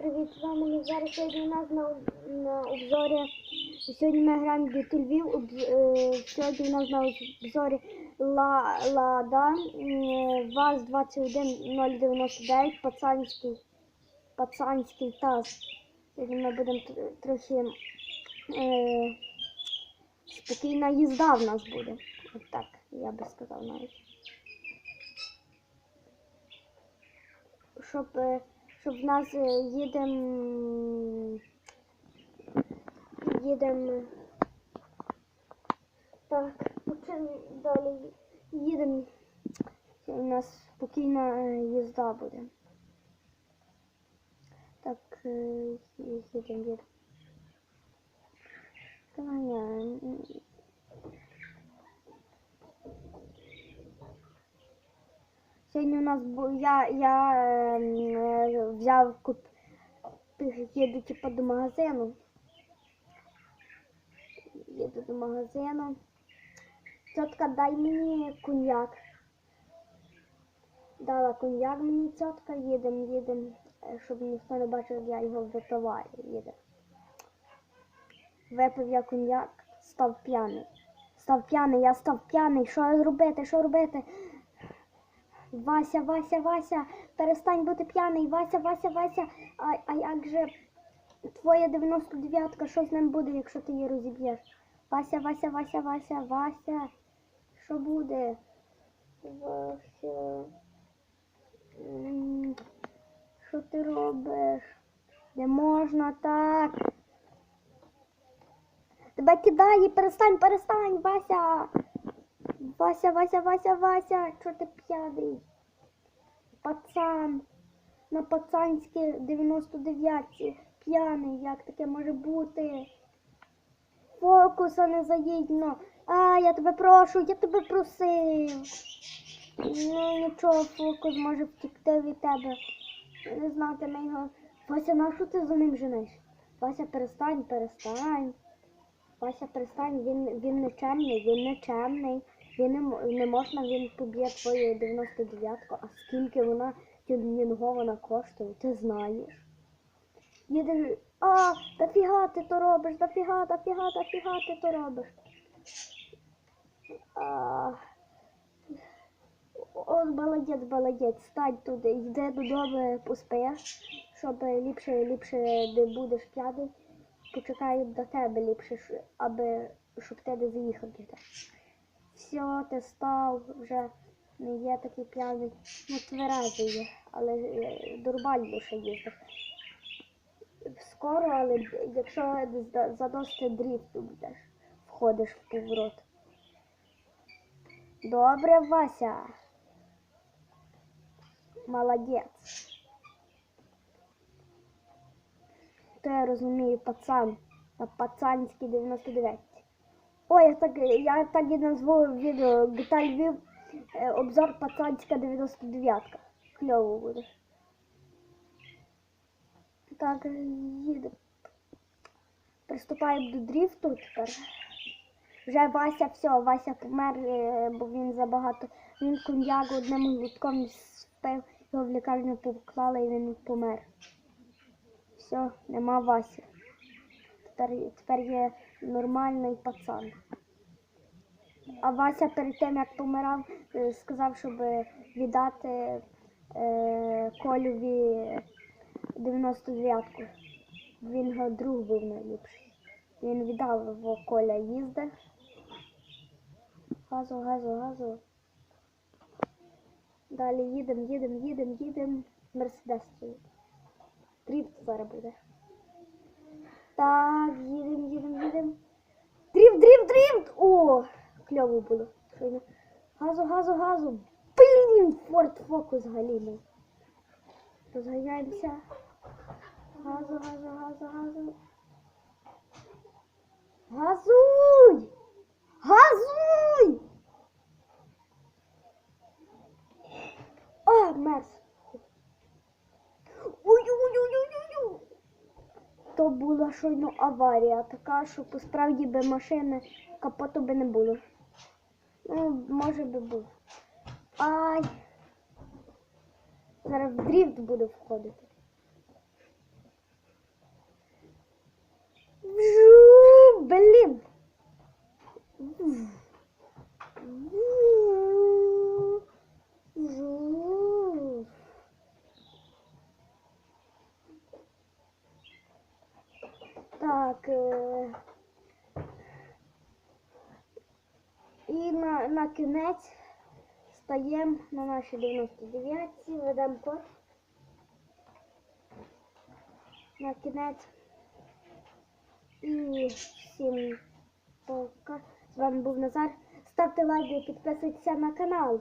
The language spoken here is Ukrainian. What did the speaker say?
привіт! З вами Назар. Сьогодні у нас на, на обзорі. Сьогодні ми граємо Діти Львів. Обз- е, Сьогодні у нас на обзорі Ла, Лада е, ВАЗ 21099 пацанський, пацанський таз. Сьогодні ми будемо трохи е, спокійна їзда в нас буде. От так, я би сказав навіть. щоб, е, щоб в нас е, їдем. Їдем. Так, чим далі їдемо. У нас спокійна е, їзда буде. Так, е, ї- їдемо, їдемо. Давай я. Сьогодні у нас бу- я, я ем, е, взяв куп, їду типу до магазину. Їду до магазину. Тітка, дай мені коньяк. Дала коньяк мені тітка, їдемо, їдемо, е, щоб ніхто не бачив, як я його випиваю. Їдемо. Випив я коньяк, став п'яний. Став п'яний, я став п'яний. Що робити? Що робити? Вася, Вася, Вася, перестань бути п'яний, Вася, Вася, Вася. А, а як же твоя 99-ка, що з ним буде, якщо ти її розіб'єш? Вася, Вася, Вася, Вася, Вася. Що буде? Вася. Що ти робиш? Не можна так. Тебе кидає, перестань, перестань, Вася. Вася, Вася, Вася, Вася, що ти п'яний? Пацан. На пацанській 99 п'яний, як таке може бути? Фокуса не заїдно. А, я тебе прошу, я тебе просив. Ну нічого, фокус може втікти від тебе. Не знатиме його. Вася, на що ти за ним женеш? Вася, перестань, перестань. Вася, перестань, він, він нечемний, він нечемний. Не, не можна, він поб'є твою 99-ку, а скільки вона тюнінгована коштує, ти знаєш. Їдеш, а, дофіга ти то робиш, дофіга, дофіга, дофіга ти то робиш. А, О, молодець, молодець, стань туди, йди додому, поспиш, щоб ліпше, ліпше не будеш п'яний. Почекаю до тебе ліпше, аби щоб ти не заїхав. Все, ти став, вже не є такий п'яний. Ну, тверезий є, але е, нормально ще їздив. Скоро, але якщо за- задости дріфту будеш, входиш в поворот. Добре, Вася. Молодець. То я розумію, пацан. На пацанській 99. Ой, я так, я так і назву відео GTA Львів е, обзор пацанська 99-ка. Кльово буде. Так, їду. Приступаємо до дріфту тепер. Вже Вася, все, Вася помер, е, бо він забагато. Він коньяк одним глутком спив, його в лікарню поклали і він помер. Все, нема Васі. Тепер, тепер є нормальний пацан. А Вася перед тим, як помирав, е, сказав, щоб віддати е, Колюві 99-ку. Він його друг був найліпший. Він віддав його Коля їздив. Газу, газу, газу. Далі їдемо, їдемо, їдемо, їдемо. Мерседес стоїть. Дріфт зараз буде. Так, їдемо, їдемо, їдемо. Дріфт, дріфт, дріфт! О, кльово було. Газу, газу, газу. Блін, Форд Фокус Галіни. Розганяємося. Газу, газу, газу, газу. Газуй! Газуй! була щойно ну, аварія, така, що посправді би машини капоту би не було. Ну, може би був. Ай! Зараз в дріфт буду входити. Вжу, блін! Вжу. Вжу. І на, на кінець стаємо на наші 99, ведемо код. На кінець. І всім пока. З вами був Назар. Ставте лайки підписуйтесь на канал.